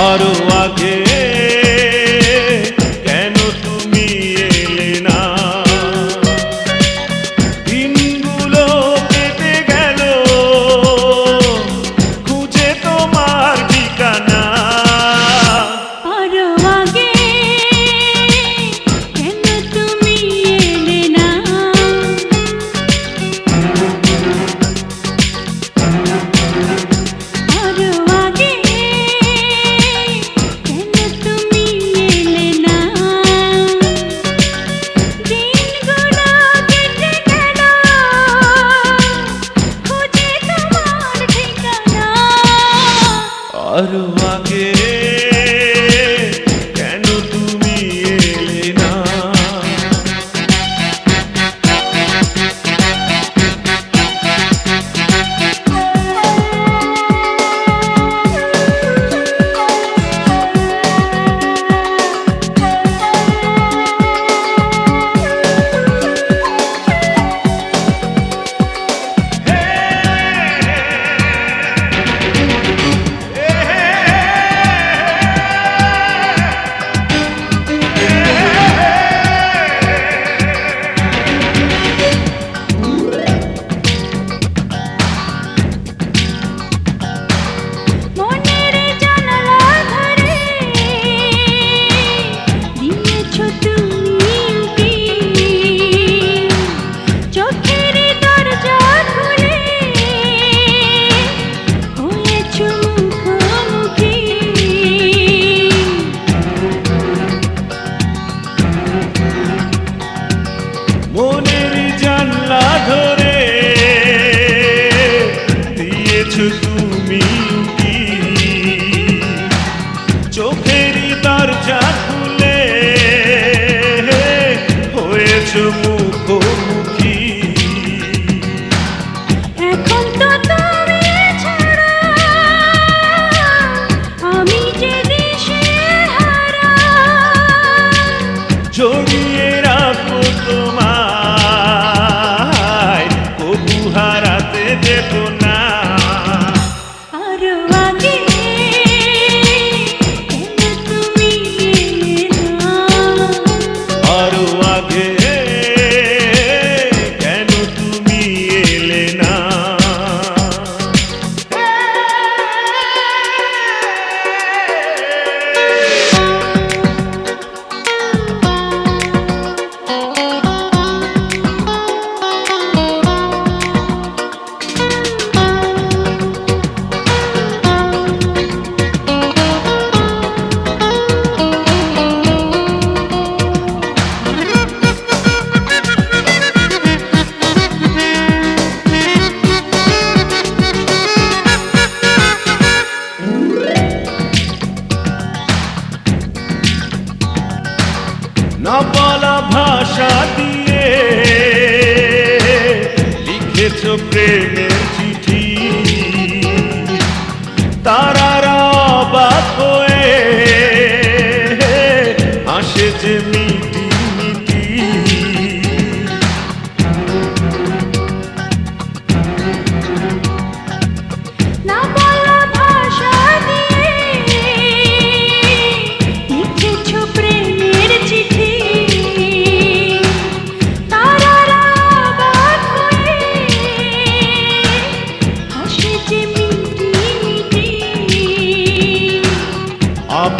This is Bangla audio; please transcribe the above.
Oro a এসেছো প্রেমের চিঠি তারারা অবাক হয়ে আসে যে মি